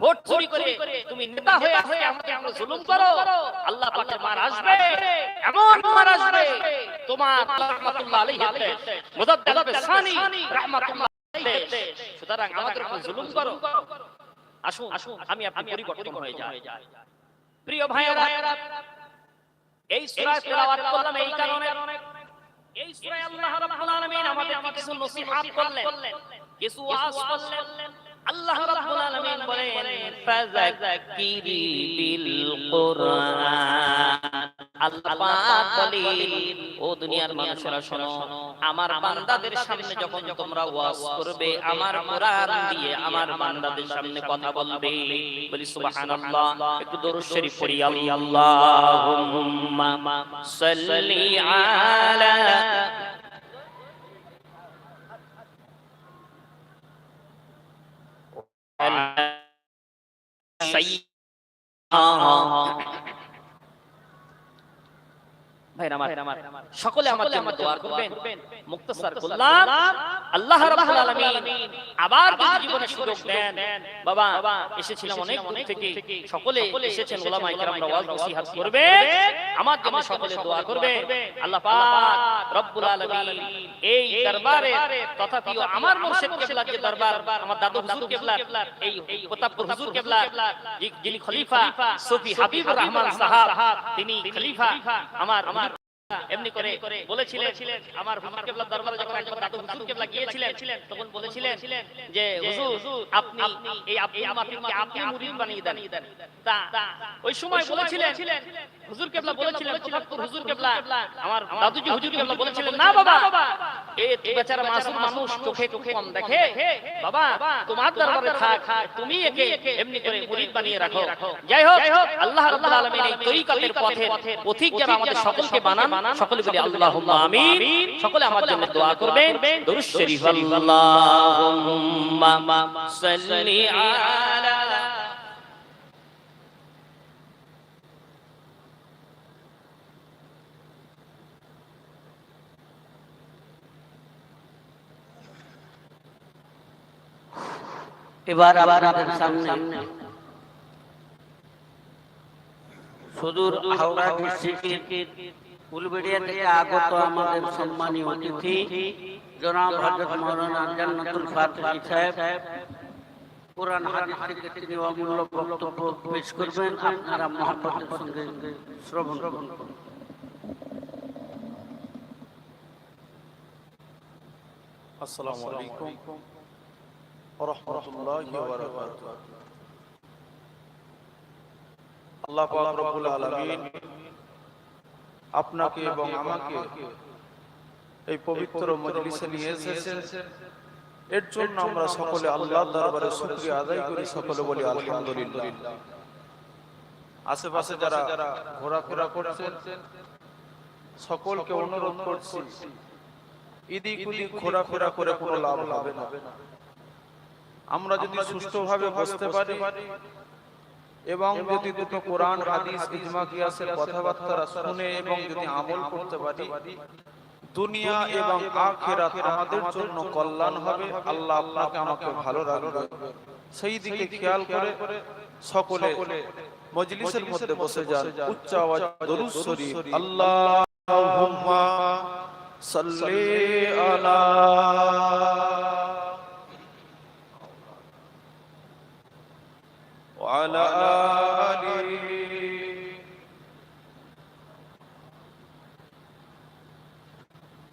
Vote চুরি করে তুমি নেতা হয়ে হয়ে আমাকে আমরা জুলুম করো। আল্লাহ পাকের মার আসবে। এমন মার আসবে। তোমার রাহমাতুল্লাহ আলাইহি মুজাদ্দাদ সানি। রাহমাতুল্লাহ আলাইহি সুতরাং আমাদের উপর জুলুম করো। আসুন আসুন আমি আপনি পরিবর্তন হয়ে যাই। প্রিয় ভাইয়েরা এই সূরা তেলাওয়াত করলাম এই কারণে। এই সূরায় আল্লাহ রাব্বুল আলামিন আমাদের কিছু নসিহত করলেন। কিছু ওয়াজ করলেন। আল্লাহ রাব্বুল আলামিন বলেন, ফাযাক্কিরি বিল কুরআন আল্লাহ পাক বলেন, ও দুনিয়ার মানুষেরা শোনো, আমার বান্দাদের সামনে যখন তোমরা ওয়াজ করবে, আমার কোরআন দিয়ে আমার বান্দাদের সামনে কথা বলবে। বলি, সুবহানাল্লাহ। একটু দরুদ শরীফ পড়ি, আল্লাহুম্মা সাল্লি আলা ভাইরা আমার সকলে আমার জন্য দোয়া করবেন। মুক্তসার করলাম। আল্লাহ রাব্বুল আলামিন আবার যদি জীবনে সুযোগ দেন বাবা এসেছিলাম অনেক দূর থেকে সকলে এসেছেন ওলামায়ে কেরামরা ওয়াজ নসিহত করবে আমার জন্য সকলে দোয়া করবে। আল্লাহ পাক রব্বুল আলামিন এই দরবারে তথাপিও আমার মুর্শিদ কিবলা যে দরবার আমার দাদু হুজুর কিবলা এই প্রতাপপুর হুজুর কিবলা যিনি খলিফা সুফি হাবিবুর রহমান সাহাব তিনি খলিফা আমার আমার এমনি করে বলেছিলেন আমার হুজুর কেবলা দরবারে যখন একবার দাদু হুজুর কেবলা গিয়েছিলেন তখন বলেছিলেন যে হুজুর আপনি এই আপনি আমাকে আপনি মুরিদ বানিয়ে দেন। তা ওই সময় বলেছিলেন হুজুর কেবলা বলেছিলেন প্রতাপপুর হুজুর কেবলা আমার দাদুজি হুজুর কেবলা বলেছিলেন না বাবা এ বেচারা মাসুম মানুষ চোখে চোখে কম দেখে বাবা তোমার দরবারে থাক তুমি একে এমনি করে মুরিদ বানিয়ে রাখো। যাই হোক আল্লাহ রাব্বুল আলামিন এই তরিকতের পথে পথিক যেন আমাদের সকলকে বানান সকলে বলি আল্লাহুম্মা আমিন। সকলে আমার জন্য দোয়া করবেন। দরুদ শরীফ। আল্লাহুম্মা সাল্লি আলা এবার আপনাদের সামনে সুদূর হাওড়া ডিস্ট্রিক্টের উলবেড়িয়া থেকে আগত আমাদের সম্মানীয় অতিথি, জনাব হযরত মাওলানা জান্নাতুল ফাতিহি সাহেব। কোরআন, হাদিস তিনি অমূল্য বক্তব্য পেশ করবেন। আপনারা মহব্বতের সঙ্গে শ্রবণ করুন। আসসালামু আলাইকুম রহমতুল্লাহি ওয়া বারাকাতুহু। আল্লাহ পাক রব্বুল আলামিন আপনাকে এবং আমাকে এই পবিত্র মজলিসে নিয়ে এসেছেন। এর জন্য আমরা সকলে আল্লাহর দরবারে শুকরিয়া আদায় করি সকলে বলি আলহামদুলিল্লাহ। আশেপাশে যারা ঘোরাফেরা করছেন সকলকে অনুরোধ করছি এদিক ওদিক ঘোরাফেরা করে কোনো লাভ হবে না। আমরা যদি সুষ্ঠুভাবে বসতে পারি এবং যদি দুটো কোরআন হাদিস ইজমা কিয়াসের কথাবার্তা শুনে এবং যদি আমল করতে পারি দুনিয়া এবং আখিরাত আমাদের জন্য কল্যাণ হবে। আল্লাহ আপনাকে আমাকে ভালো রাখবে। সেই দিকে খেয়াল করে সকলে মজলিসের মধ্যে বসে যান। উচ্চ আওয়াজ দরুদ শরীফ। আল্লাহুম্মা সাল্লি আলা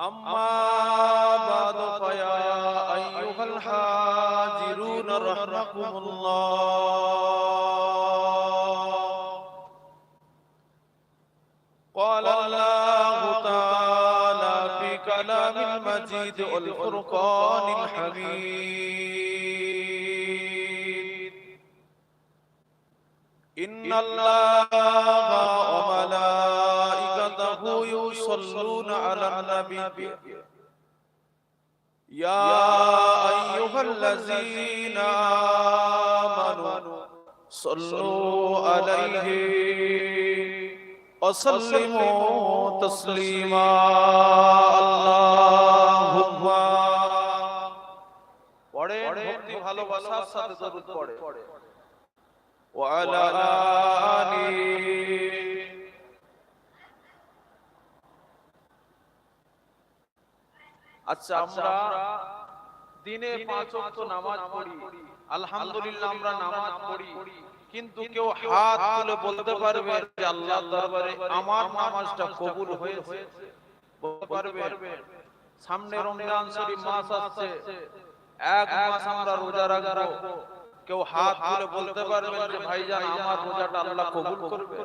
أما بعد فيا أيها الحاضرون رحمكم الله. قال الله تعالى في كلام المجيد والفرقان الحميد. إن الله وملائكته يصلون على النبي يا أيها الذين آمنوا صلوا عليه وسلموا تسليما اللهم পড়েন ভক্তি ভালোবাসার সাথে দরুদ পড়ে وعلى آله আচ্ছা আমরা দিনে পাঁচ ওয়াক্ত নামাজ পড়ি। আলহামদুলিল্লাহ আমরা নামাজ পড়ি। কিন্তু কেউ হাত তুলে বলতে পারবে যে আল্লাহর দরবারে আমার নামাজটা কবুল হয়েছে। বলতে পারবে। সামনে রমজান শরীফ মাস আসছে। এক মাস আমরা রোজা রাখব। কেউ হাত তুলে বলতে পারবেন যে ভাইজান আমার রোজাটা আল্লাহ কবুল করবে।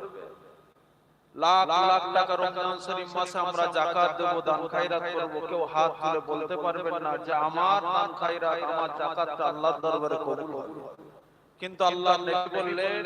লাখ লাখ টাকা রমজান শরীফ মাসে আমরা জাকাত দেব দান খায়রাত করব। কেউ হাত তুলে বলতে পারবেন না যে আমার দান খায়রাত আমার জাকাতটা আল্লাহর দরবারে কবুল হবে কিন্তু আল্লাহ বললেন